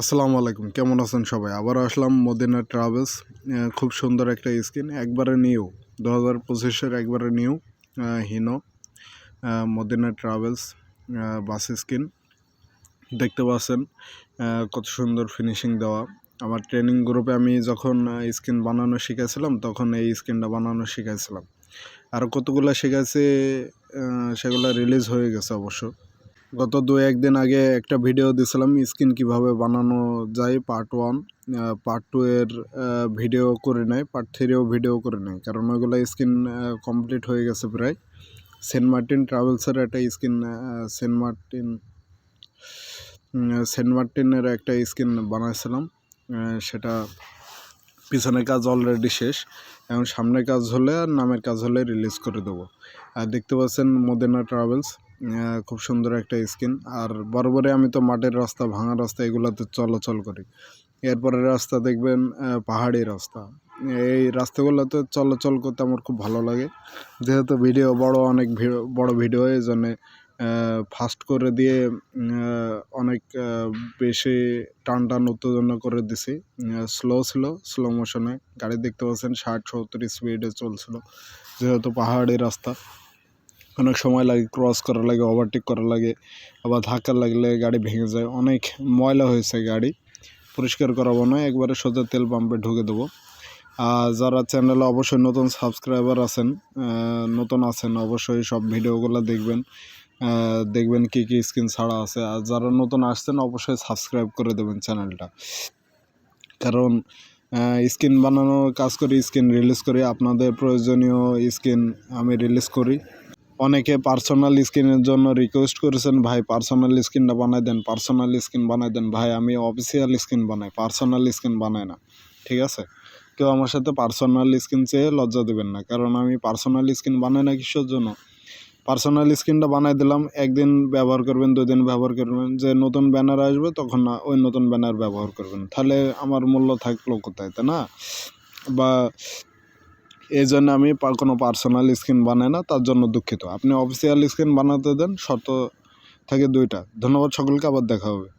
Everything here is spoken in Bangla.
আসসালামু আলাইকুম, কেমন আছেন সবাই? আবার আসলাম মদিনা ট্রাভেলস খুব সুন্দর একটা স্কিন, একবারে নিউ দু হাজার পঁচিশের একবারে new Hino Madina travels bus skin. দেখতে পাচ্ছেন কত সুন্দর ফিনিশিং দেওয়া। আমার ট্রেনিং গ্রুপে আমি যখন স্কিন বানানো শিখেছিলাম তখন এই স্কিনটা বানানো শিখেছিলাম আর কতগুলো শিখেছি সেগুলো রিলিজ হয়ে গেছে অবশ্য। গত দু একদিন আগে একটা ভিডিও দিয়েছিলাম স্কিন কীভাবে বানানো যায় পার্ট ওয়ান পার্ট টু এর ভিডিও করে নেয় পার্ট থ্রিও ভিডিও করে নেয় কারণ ওইগুলো স্কিন কমপ্লিট হয়ে গেছে প্রায়। সেন্ট মার্টিন ট্রাভেলসের একটা স্কিন সেন্ট মার্টিন সেন্ট মার্টিনের একটা স্কিন বানাইছিলাম সেটা পিছনের কাজ অলরেডি শেষ, এখন সামনের কাজ হলে আর নামের কাজ হলে রিলিজ করে দেবো। আর দেখতে পাচ্ছেন মদিনা ট্রাভেলস খুব সুন্দর একটা স্কিন আর বরাবরে আমি তো মাটির রাস্তা ভাঙা রাস্তা এগুলোতে চলাচল করি। এরপরে রাস্তা দেখবেন পাহাড়ি রাস্তা। এই রাস্তাগুলোতে চলাচল করতে আমার খুব ভালো লাগে। যেহেতু ভিডিও বড়, অনেক বড় ভিডিও এই জন্যে ফাস্ট করে দিয়ে অনেক বেশি টান টান উত্তেজনা করে দিছি। স্লো ছিল স্লো মোশনে গাড়ি দেখতে পাচ্ছেন, ষাট, সত্তর স্পিডে চলছিল, যেহেতু পাহাড়ি রাস্তা। অনেক সময় লাগে ক্রস করা লাগে ওভারটেক করা লাগে, আবার ধাক্কা লাগলে গাড়ি ভেঙে যায়। অনেক ময়লা হয়েছে গাড়ি, পরিষ্কার করাবো না, একবারে সোজা তেল পাম্পে ঢুকে দেবো। আর যারা চ্যানেলে অবশ্যই নতুন সাবস্ক্রাইবার আছেন নতুন আছেন, অবশ্যই সব ভিডিওগুলো দেখবেন। দেখবেন কি কি স্কিন ছাড়া আছে। আর যারা নতুন আসছেন, অবশ্যই সাবস্ক্রাইব করে দেবেন চ্যানেলটা কারণ স্ক্রিন বানানোর, কাজ করি স্ক্রিন রিলিজ করি। আপনাদের প্রয়োজনীয় স্ক্রিন আমি রিলিজ করি। অনেকে পার্সোনাল স্ক্রিনের জন্য রিকোয়েস্ট করেছেন, ভাই পার্সোনাল স্ক্রিনটা বানাই দেন পার্সোনাল স্ক্রিন বানাই দেন। ভাই, আমি অফিসিয়াল স্ক্রিন বানাই পার্সোনাল স্ক্রিন বানাই না। ঠিক আছে? কেউ আমার সাথে পার্সোনাল স্ক্রিন চেয়ে লজ্জা দেবেন না, কারণ আমি পার্সোনাল স্ক্রিন বানাই না কিসের জন্য? পার্সোনাল স্ক্রিনটা বানাই দিলাম, একদিন ব্যবহার করবেন দুই দিন ব্যবহার করবেন, যে নতুন ব্যানার আসবে তখন না, ওই নতুন ব্যানার ব্যবহার করবেন। তাহলে আমার মূল্য থাকল কোথায়, তাই না? বা এই জন্য আমি কোনো পার্সোনাল স্ক্রিন বানাই না, তার জন্য দুঃখিত। আপনি অফিসিয়াল স্ক্রিন বানাতে দেন, শর্ত থাকে দুইটা। ধন্যবাদ, সকলকে আবার দেখা হবে।